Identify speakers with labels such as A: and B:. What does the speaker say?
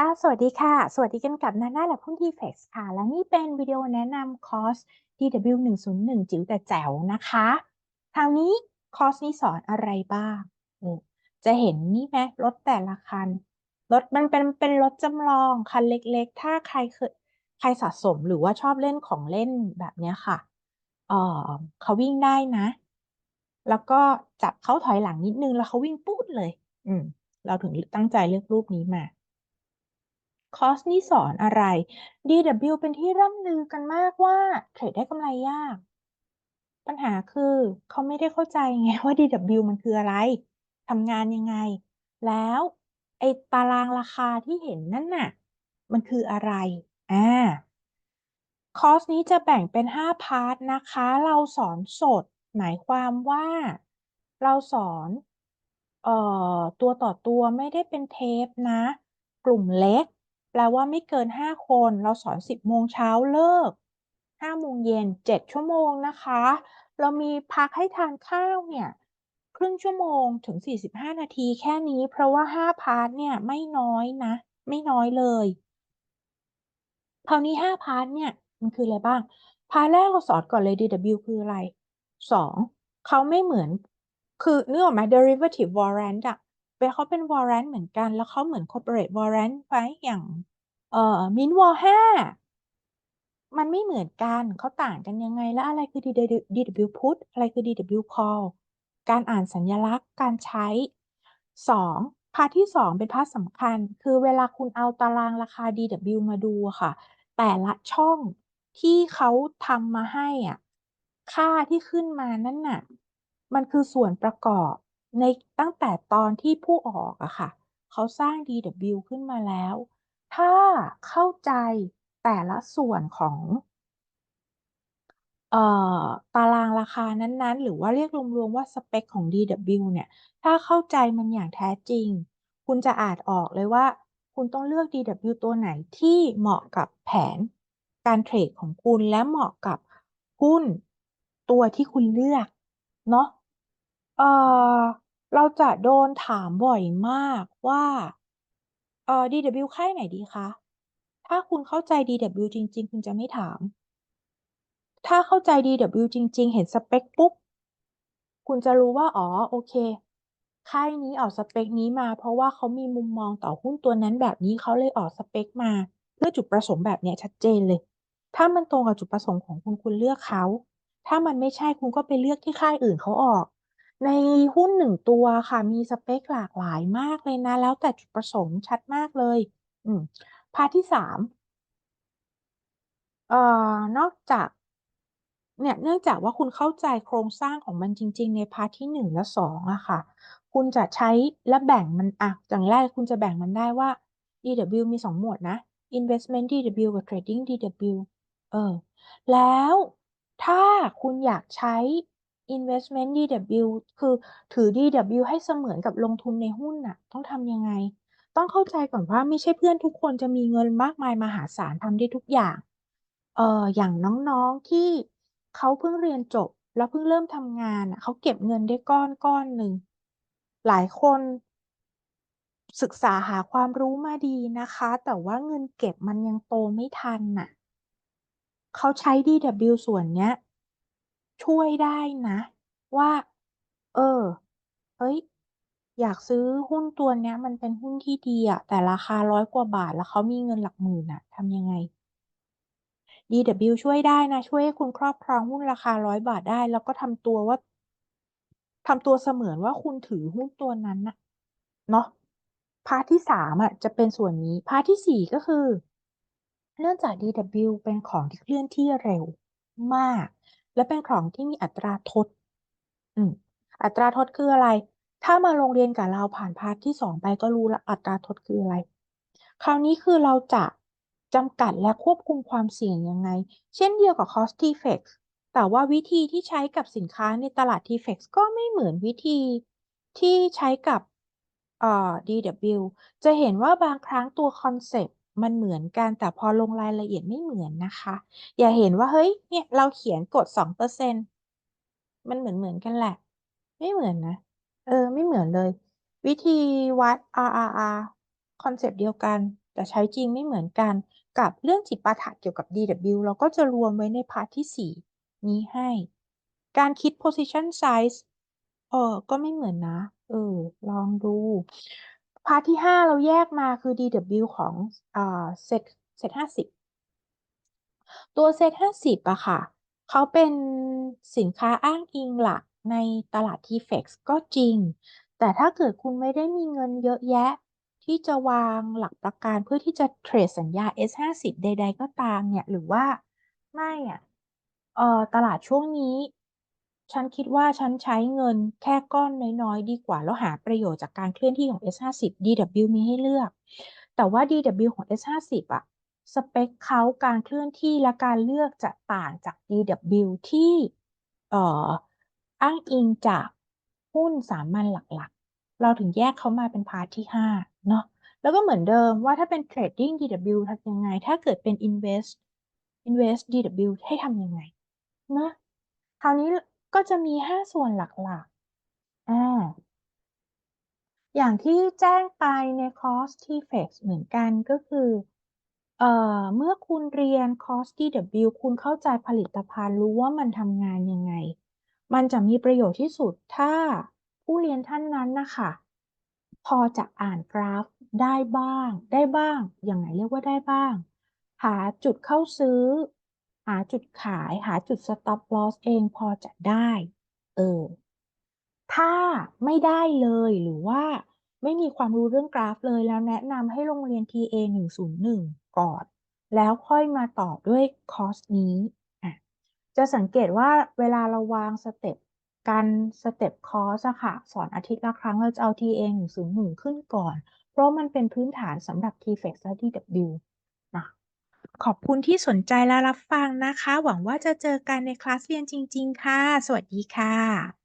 A: ค่ะ สวัสดีค่ะ สวัสดีกันกับนาน่าและหุ้น TFX ค่ะ และนี่เป็นวิดีโอแนะนำคอร์ส DW 101จิ๋วแต่แจ๋วนะคะ คราวนี้คอร์สนี้สอนอะไรบ้าง จะเห็นนี่ไหมรถแต่ละคัน รถมันเป็นเป็นรถจำลองคันเล็กๆ ถ้าใครเคยใครสะสมหรือว่าชอบเล่นของเล่นแบบนี้ค่ะ เออเขาวิ่งได้นะ แล้วก็จับเขาถอยหลังนิดนึงแล้วเขาวิ่งปู๊ดเลย อืม เราถึงตั้งใจเลือกรูปนี้มา คอร์สนี้สอนอะไร DW เป็นที่ร่ำลือกันมากว่าเทรดได้กำไรยาก ปัญหาคือเขาไม่ได้เข้าใจไงว่า DW มันคืออะไรทำงานยังไง แล้วไอ้ตารางราคาที่เห็นนั่นน่ะ มันคืออะไร อ่า คอร์สนี้จะแบ่งเป็น 5 พาร์ทนะคะ เราสอนสด หมายความว่าเราสอนเอ่อตัวต่อตัวไม่ได้เป็นเทปนะ กลุ่มเล็ก แปลว่าไม่เกิน 5 คน เราสอน 10 โมงเช้าเลิก 5 โมงเย็น 7 ชั่วโมงนะคะ เรามีพักให้ทานข้าวเนี่ยครึ่งชั่วโมงถึง 45 นาทีแค่นี้ เพราะว่า 5 พาร์ทเนี่ยไม่น้อยนะ ไม่น้อยเลยคราวนี้ 5 พาร์ทเนี่ยมันคืออะไรบ้าง พาร์ทแรกเราสอนก่อนเลย DW คืออะไร 2 เขาไม่เหมือน คือเนึกออกไหม derivative warrant อะ เป็นเขาเป็น warrant เหมือนกัน แล้วเขาเหมือน corporate warrant ไหมอย่าง เอ่อ mint war 5มันไม่เหมือนกันเขาต่างกันยังไง และอะไรคือ DW put อะไรคือ DW call การอ่านสัญลักษณ์การใช้ 2 พาร์ทที่ 2 เป็นพาร์ทสำคัญ คือเวลาคุณเอาตารางราคา DW มาดูค่ะ แต่ละช่องที่เขาทำมาให้อะค่าที่ขึ้นมานั่นน่ะ มันคือส่วนประกอบ ใน ตั้งแต่ตอนที่ผู้ออกอะค่ะ เขาสร้าง DW ขึ้นมาแล้ว ถ้าเข้าใจแต่ละส่วนของ เอ่อ ตารางราคานั้น ๆ หรือว่าเรียกรวม ๆ ว่าสเปกของ DW เนี่ย ถ้าเข้าใจมันอย่างแท้จริง คุณจะอ่านออกเลยว่า คุณต้องเลือก DW ตัวไหนที่เหมาะกับแผนการเทรดของคุณ และเหมาะกับหุ้นตัวที่คุณเลือกเนาะ เอ่อ เราจะโดนถามบ่อยมากว่า เอ่อ DW ค่ายไหนดีคะ ถ้าคุณเข้าใจ DW จริง ๆ คุณจะไม่ถาม ถ้าเข้าใจ DW จริง ๆ เห็นสเปกปุ๊บ คุณจะรู้ว่า อ๋อ โอเค ค่ายนี้ออกสเปกนี้มา เพราะว่าเขามีมุมมองต่อหุ้นตัวนั้นแบบนี้ เขาเลยออกสเปกมา เพื่อจุดประสงค์แบบเนี้ยชัดเจนเลย ถ้ามันตรงกับจุดประสงค์ของคุณ คุณเลือกเขา ถ้ามันไม่ใช่ คุณก็ไปเลือกที่ค่ายอื่นเขาออก ในหุ้น 1 ตัวค่ะ มีสเปกหลากหลายมากเลยนะ แล้วแต่จุดประสงค์ชัดมากเลย อืม พาร์ทที่3เอ่อนอกจาก เนี่ย เนื่องจากว่าคุณเข้าใจโครงสร้างของมันจริง ๆ ในพาร์ทที่1และ2องอะค่ะ คุณจะใช้และแบ่งมันอะอย่างแรกคุณจะแบ่งมันได้ว่า DW มี2หมวดนะ Investment DW กับ Trading DW เออ แล้วถ้าคุณอยากใช้ Investment DW คือถือ DW ให้เสมือนกับลงทุนในหุ้นน่ะ ต้องทำยังไง ต้องเข้าใจก่อนว่าไม่ใช่เพื่อนทุกคนจะมีเงินมากมายมหาศาลทำได้ทุกอย่าง เอ่อ อย่างน้องๆที่เขาเพิ่งเรียนจบ แล้วเพิ่งเริ่มทำงานน่ะเขาเก็บเงินได้ก้อนก้อนหนึ่ง หลายคนศึกษาหาความรู้มาดีนะคะ แต่ว่าเงินเก็บมันยังโตไม่ทันน่ะเขาใช้ DW ส่วนเนี้ย ช่วยได้นะ ว่า เออ เฮ้ย อยากซื้อหุ้นตัวเนี้ย มันเป็นหุ้นที่ดีอะแต่ราคา100กว่าบาทแล้วเขามีเงินหลักหมื่นน่ะทำยังไง DW ช่วยได้นะ ช่วยให้คุณครอบครองหุ้นราคา100บาทได้ แล้วก็ทำตัวว่าทำตัวเสมือนว่าคุณถือหุ้นตัวนั้นน่ะเนาะพาร์ทที่3อะจะเป็นส่วนนี้พาร์ทที่4ก็คือ เนื่องจาก DW เป็นของที่เคลื่อนที่เร็วมาก และเป็นของที่มีอัตราทดอัตราทดคืออะไร ถ้ามาลงเรียนกับเราผ่านพาร์ทที่2ไปก็รู้แล้วอัตราทดคืออะไร คราวนี้คือเราจะจำกัดและควบคุมความเสี่ยงยังไง เช่นเดียวกับคอร์ส TFX แต่ว่าวิธีที่ใช้กับสินค้าในตลาด TFX ก็ไม่เหมือนวิธีที่ใช้กับ DW จะเห็นว่าบางครั้งตัวคอนเซปต์ มันเหมือนกันแต่พอลงรายละเอียดไม่เหมือนนะคะ อย่าเห็นว่าเฮ้ยเนี่ยเราเขียนกฎ2%มันเหมือนๆกันแหละ ไม่เหมือนนะ เออ ไม่เหมือนเลย วิธีวัด RRR คอนเซปต์เดียวกัน แต่ใช้จริงไม่เหมือนกันกับเรื่องจิตปาถะเกี่ยวกับ DW เราก็จะรวมไว้ในพาร์ทที่ 4 นี้ให้ การคิด position size เออก็ไม่เหมือนนะ เออ ลองดู พาร์ทที่ 5 เราแยกมาคือ DW ของอ่าเซตเซต50ตัวเซต50อะค่ะ เขาเป็นสินค้าอ้างอิงหลักในตลาด TFX ก็จริง แต่ถ้าเกิดคุณไม่ได้มีเงินเยอะแยะ ที่จะวางหลักประกันเพื่อที่จะเทรดสัญญา S50 ใด ๆ ก็ตามเนี่ย หรือว่าไม่อะเออตลาดช่วงนี้ ฉันคิดว่าฉันใช้เงินแค่ก้อนน้อยๆ ดีกว่า แล้วหาประโยชน์จากการเคลื่อนที่ของ S50 DW มีให้เลือก แต่ว่า DW ของ S50 อะสเปคเขาการเคลื่อนที่และการเลือกจะต่างจาก DW ที่เอ่ออ้างอิงจากหุ้นสามัญหลักๆ เราถึงแยกเขามาเป็นพาร์ทที่5เนาะแล้วก็เหมือนเดิมว่าถ้าเป็น Trading DW ทำยังไง ถ้าเกิดเป็น Invest Invest DW ให้ทำยังไงนะคราวนี้ ก็จะมี 5 ส่วนหลักๆ อ่า อย่างที่แจ้งไปในคอร์ส TFX เหมือนกันก็คือ เอ่อ เมื่อคุณเรียนคอร์ส DW คุณเข้าใจผลิตภัณฑ์รู้ว่ามันทำงานยังไง มันจะมีประโยชน์ที่สุดถ้าผู้เรียนท่านนั้นนะคะ พอจะอ่านกราฟได้บ้าง ได้บ้าง อย่างไหนเรียกว่าได้บ้าง หาจุดเข้าซื้อ หาจุดขายหาจุด stop loss เองพอจะได้ เออ ถ้าไม่ได้เลยหรือว่าไม่มีความรู้เรื่องกราฟเลยแล้วแนะนำให้ลงเรียน TA 101 ก่อน แล้วค่อยมาต่อด้วยคอร์สนี้ จะสังเกตว่าเวลาเราวางสเต็ปการสเต็ปคอร์สอะค่ะ สอนอาทิตย์ละครั้งเราจะเอา TA 101 ขึ้นก่อน เพราะมันเป็นพื้นฐานสำหรับ TFX และ DW นะ ขอบคุณที่สนใจและรับฟังนะคะ หวังว่าจะเจอกันในคลาสเรียนจริง ๆ ค่ะ สวัสดีค่ะ